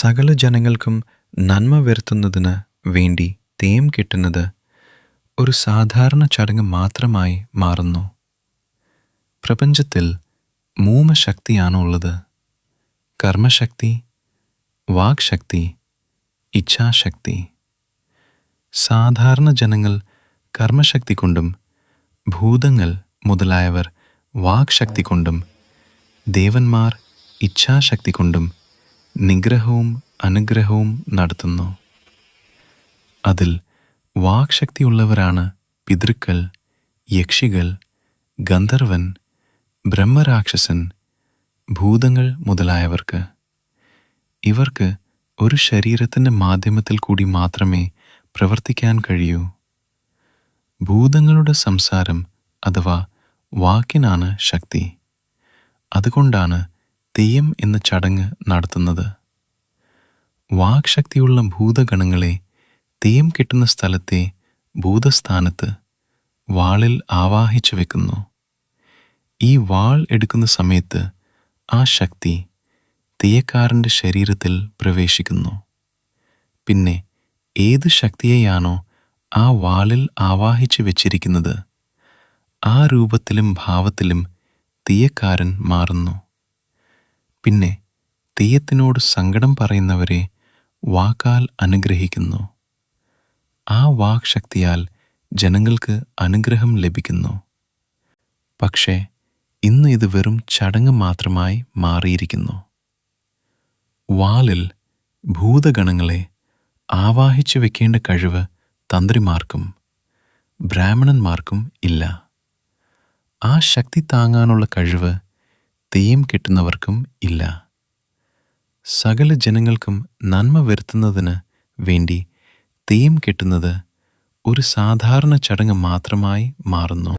സകല ജനങ്ങൾക്കും നന്മ വരുത്തുന്നതിന് വേണ്ടി തേം കിട്ടുന്നത് ഒരു സാധാരണ ചടങ്ങ് മാത്രമായി മാറുന്നു. പ്രപഞ്ചത്തിൽ മൂന്ന് ശക്തിയാണ് ഉള്ളത്? കർമ്മശക്തി വാക്ശക്തി ഇച്ഛാശക്തി. സാധാരണ ജനങ്ങൾ കർമ്മശക്തി കൊണ്ടും ഭൂതങ്ങൾ മുതലായവർ വാക്ശക്തി കൊണ്ടും ദേവന്മാർ ഇച്ഛാശക്തി കൊണ്ടും നിഗ്രഹവും അനുഗ്രഹവും നടത്തുന്നു. അതിൽ വാക്ശക്തിയുള്ളവരാണ് പിതൃക്കൾ യക്ഷികൾ ഗന്ധർവൻ ബ്രഹ്മരാക്ഷസൻ ഭൂതങ്ങൾ മുതലായവർക്ക്. ഇവർക്ക് ഒരു ശരീരത്തിന്റെ മാധ്യമത്തിൽ കൂടി മാത്രമേ പ്രവർത്തിക്കാൻ കഴിയൂ. ഭൂതങ്ങളുടെ സംസാരം അഥവാ വാക്കിനാണ് ശക്തി. അതുകൊണ്ടാണ് തെയ്യം എന്ന ചടങ്ങ് നടത്തുന്നത്. വാക്ശക്തിയുള്ള ഭൂതഗണങ്ങളെ തെയ്യം കിട്ടുന്ന സ്ഥലത്തെ ഭൂതസ്ഥാനത്ത് വാളിൽ ആവാഹിച്ചു വെക്കുന്നു. ഈ വാൾ എടുക്കുന്ന സമയത്ത് ആ ശക്തി തെയ്യക്കാരന്റെ ശരീരത്തിൽ പ്രവേശിക്കുന്നു. പിന്നെ ഏത് ശക്തിയെയാണോ ആ വാളിൽ ആവാഹിച്ചു വെച്ചിരിക്കുന്നത് ആ രൂപത്തിലും ഭാവത്തിലും തെയ്യക്കാരൻ മാറുന്നു. പിന്നെ തെയ്യത്തിനോട് സങ്കടം പറയുന്നവരെ വാക്കാൽ അനുഗ്രഹിക്കുന്നു. ആ വാക്ശക്തിയാൽ ജനങ്ങൾക്ക് അനുഗ്രഹം ലഭിക്കുന്നു. പക്ഷേ ഇന്ന് ഇത് വെറും ചടങ്ങ് മാത്രമായി മാറിയിരിക്കുന്നു. വാലിൽ ഭൂതഗണങ്ങളെ ആവാഹിച്ചു വെക്കേണ്ട കഴിവ് തന്ത്രിമാർക്കും ബ്രാഹ്മണന്മാർക്കും ഇല്ല. ആ ശക്തി താങ്ങാനുള്ള കഴിവ് തെയ്യം കെട്ടുന്നവർക്കും ഇല്ല. സകല ജനങ്ങൾക്കും നന്മ വരുത്തുന്നതിന് വേണ്ടി തെയ്യം കെട്ടുന്നത് ഒരു സാധാരണ ചടങ്ങ് മാത്രമായി മാറുന്നു.